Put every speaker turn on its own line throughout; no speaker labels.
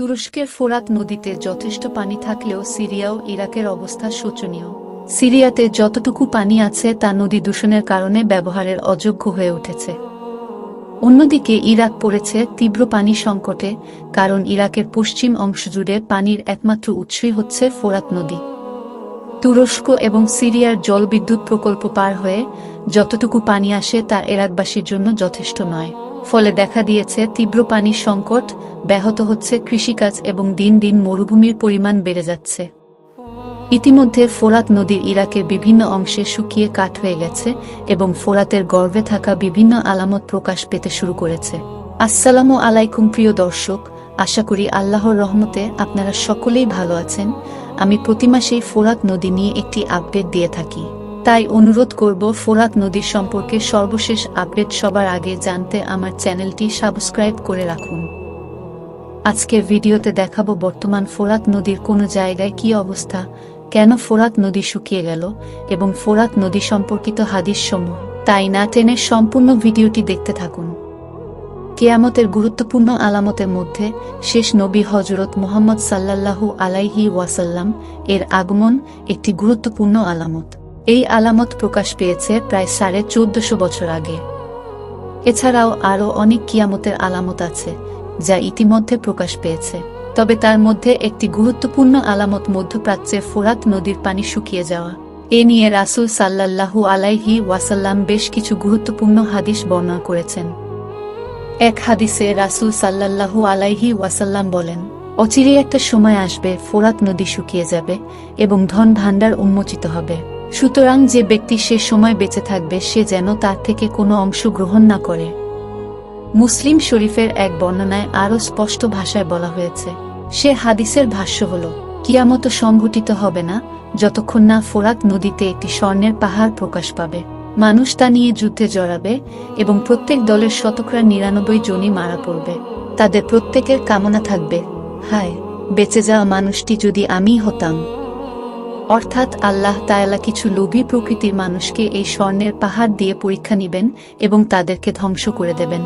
তুরস্কের ফোরাত নদীতে যথেষ্ট পানি থাকলেও সিরিয়া ও ইরাকের অবস্থা শোচনীয়। সিরিয়াতে যতটুকু পানি আছে তা নদী দূষণের কারণে ব্যবহারের অযোগ্য হয়ে উঠেছে। অন্যদিকে ইরাক পড়েছে তীব্র পানি সংকটে, কারণ ইরাকের পশ্চিম অংশ জুড়ে পানির একমাত্র উৎসই হচ্ছে ফোরাত নদী। তুরস্ক এবং সিরিয়ার জলবিদ্যুৎ প্রকল্প পার হয়ে যতটুকু পানি আসে তা এরাকবাসীর জন্য যথেষ্ট নয়। ফলে দেখা দিয়েছে তীব্র পানির সংকট, ব্যাহত হচ্ছে কৃষিকাজ এবং দিন দিন মরুভূমির পরিমাণ বেড়ে যাচ্ছে। ইতিমধ্যে ফোরাত নদীর ইরাকের বিভিন্ন অংশে শুকিয়ে কাঠ হয়ে গেছে এবং ফোরাতের গর্ভে থাকা বিভিন্ন আলামত প্রকাশ পেতে শুরু করেছে। আসসালামু আলাইকুম প্রিয় দর্শক, আশা করি আল্লাহর রহমতে আপনারা সকলেই ভালো আছেন। আমি প্রতি মাসেই ফোরাত নদী নিয়ে একটি আপডেট দিয়ে থাকি। তাই অনুরোধ করব ফোরাত নদীর সম্পর্কে সর্বশেষ আপডেট সবার আগে জানতে আমার চ্যানেলটি সাবস্ক্রাইব করে রাখুন। আজকের ভিডিওতে দেখাবো বর্তমান ফোরাত নদীর কোনো জায়গায় কি অবস্থা, কেন ফোরাত নদী শুকিয়ে গেল এবং ফোরাত নদী সম্পর্কিত হাদিস সমূহ। তাই না টেনে সম্পূর্ণ ভিডিওটি দেখতে থাকুন। কেয়ামতের গুরুত্বপূর্ণ আলামতের মধ্যে শেষ নবী হজরত মোহাম্মদ সাল্লাল্লাহু আলাইহি ওয়াসাল্লাম এর আগমন একটি গুরুত্বপূর্ণ আলামত। এই আলামত প্রকাশ পেয়েছে প্রায় সাড়ে চোদ্দশো বছর আগে। এছাড়াও আরও অনেক কিয়ামতের আলামত আছে, যা ইতিমধ্যে প্রকাশ পেয়েছে। তবে তার মধ্যে একটি গুরুত্বপূর্ণ আলামত মধ্যপ্রাচ্যে ফোরাত নদীর পানি শুকিয়ে যাওয়া। এ নিয়ে রাসুল সাল্লাল্লাহু আলাইহি ওয়াসাল্লাম বেশ কিছু গুরুত্বপূর্ণ হাদিস বর্ণনা করেছেন। এক হাদিসে রাসুল সাল্লাল্লাহু আলাইহি ওয়াসাল্লাম বলেন অচিরে একটা সময় আসবে ফোরাত নদী শুকিয়ে যাবে এবং ধন ভাণ্ডার উন্মোচিত হবে। সুতরাং যে ব্যক্তি সে সময় বেঁচে থাকবে, সে যেন তার থেকে কোনো অংশ গ্রহণ না করে। মুসলিম শরীফের এক বর্ণনায় আরও স্পষ্ট ভাষায় বলা হয়েছে, সে হাদিসের ভাষ্য হল, কিয়ামত সংঘটিত হবে না, যতক্ষণ না ফোরাক নদীতে একটি স্বর্ণের পাহাড় প্রকাশ পাবে। মানুষ তা নিয়ে যুদ্ধে জড়াবে এবং প্রত্যেক দলের শতকরা নিরানব্বই জনই মারা পড়বে। তাদের প্রত্যেকের কামনা থাকবে, হায়, বেঁচে যাওয়া মানুষটি যদি আমি হতাম। অর্থাৎ আল্লাহ তায়ালা কিছু লোভী প্রকৃতির মানুষকে এই স্বর্ণের পাহাড় দিয়ে পরীক্ষা নিবেন এবং তাদেরকে ধ্বংস করে দেবেন।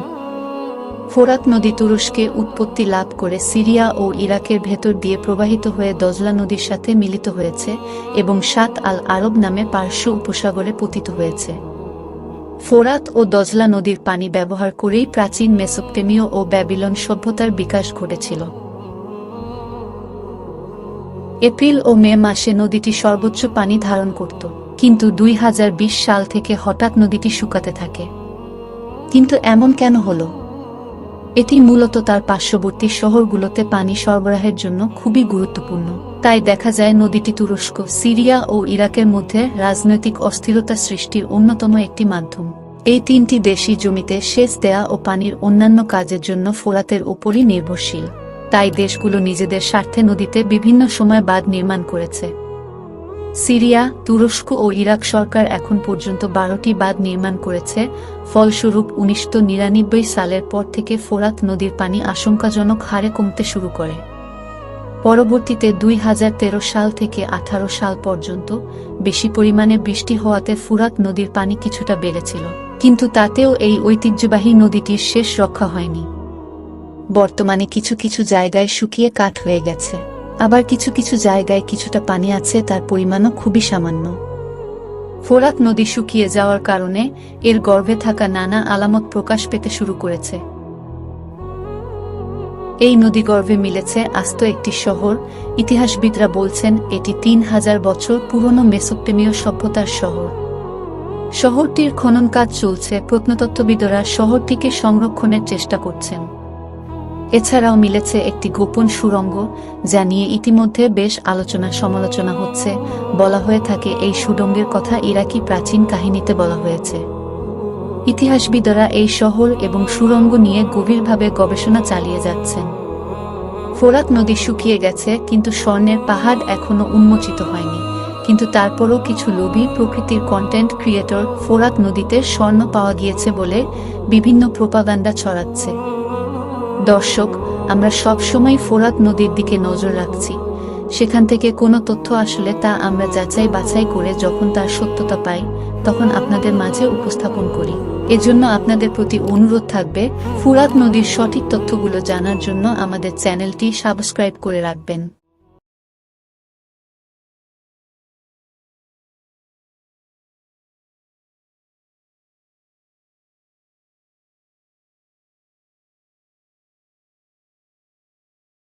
ফোরাত নদী তুরস্কে উৎপত্তি লাভ করে সিরিয়া ও ইরাকের ভেতর দিয়ে প্রবাহিত হয়ে দজলা নদীর সাথে মিলিত হয়েছে এবং সাত আল আরব নামে পার্শ্ব উপসাগরে পতিত হয়েছে। ফোরাত ও দজলা নদীর পানি ব্যবহার করেই প্রাচীন মেসোপটেমীয় ও ব্যাবিলন সভ্যতার বিকাশ ঘটেছিল। এপ্রিল ও মে মাসে নদীটি সর্বোচ্চ পানি ধারণ করত, কিন্তু দুই হাজার বিশ সাল থেকে হঠাৎ নদীটি শুকাতে থাকে। কিন্তু এমন কেন হলো? এটি মূলত তার পার্শ্ববর্তী শহরগুলোতে পানি সরবরাহের জন্য খুবই গুরুত্বপূর্ণ। তাই দেখা যায় নদীটি তুরস্ক, সিরিয়া ও ইরাকের মধ্যে রাজনৈতিক অস্থিরতা সৃষ্টির অন্যতম একটি মাধ্যম। এই তিনটি দেশই জমিতে সেচ দেয়া ও পানির অন্যান্য কাজের জন্য ফোরাতের উপরই নির্ভরশীল। তাই দেশগুলো নিজেদের স্বার্থে নদীতে বিভিন্ন সময় বাঁধ নির্মাণ করেছে। সিরিয়া, তুরস্ক ও ইরাক সরকার এখন পর্যন্ত বারোটি বাঁধ নির্মাণ করেছে, ফলস্বরূপ উনিশশো নিরানব্বই সালের পর থেকে ফোরাত নদীর পানি আশঙ্কাজনক হারে কমতে শুরু করে। পরবর্তীতে দুই হাজার তেরো সাল থেকে আঠারো সাল পর্যন্ত বেশি পরিমাণে বৃষ্টি হওয়াতে ফুরাত নদীর পানি কিছুটা বেড়েছিল, কিন্তু তাতেও এই ঐতিহ্যবাহী নদীটির শেষ রক্ষা হয়নি। বর্তমানে কিছু কিছু জায়গায় শুকিয়ে কাঠ হয়ে গেছে। আবার কিছু কিছু জায়গায় কিছুটা পানি আছে, তার পরিমাণও খুবই সামান্য। ফোরাত নদী শুকিয়ে যাওয়ার কারণে এর গর্ভে থাকা নানা আলামত প্রকাশ পেতে শুরু করেছে। এই নদী গর্ভে মিলেছে আস্ত একটি শহর। ইতিহাসবিদরা বলছেন, এটি তিন হাজার বছর পুরনো মেসোপটেমীয় সভ্যতার শহর। শহরটির খনন কাজ চলছে। প্রত্নতত্ত্ববিদরা শহরটিকে সংরক্ষণের চেষ্টা করছেন। এছাড়াও মিলেছে একটি গোপন সুরঙ্গ যা নিয়ে ইতিমধ্যে বেশ আলোচনা সমালোচনা হচ্ছে। বলা হয়ে থাকে এই সুড়ঙ্গের কথা ইরাকি প্রাচীন কাহিনীতে বলা হয়েছে। ইতিহাসবিদরা এই শহর এবং সুরঙ্গ নিয়ে গভীরভাবে গবেষণা চালিয়ে যাচ্ছেন। ফোরাত নদী শুকিয়ে গেছে, কিন্তু স্বর্ণের পাহাড় এখনও উন্মোচিত হয়নি। কিন্তু তারপরও কিছু লোভী প্রকৃতির কন্টেন্ট ক্রিয়েটর ফোরাত নদীতে স্বর্ণ পাওয়া গিয়েছে বলে বিভিন্ন প্রোপাগান্ডা ছড়াচ্ছে। দর্শক, আমরা সব সময় ফোরাত নদীর দিকে নজর রাখছি। সেখান থেকে কোনো তথ্য আসলে তা আমরা যাচাই বাছাই করে যখন তার সত্যতা পাই, তখন আপনাদের মাঝে উপস্থাপন করি। এজন্য আপনাদের প্রতি অনুরোধ থাকবে, ফুরাত নদীর সঠিক তথ্যগুলো জানার জন্য আমাদের চ্যানেলটি সাবস্ক্রাইব করে রাখবেন।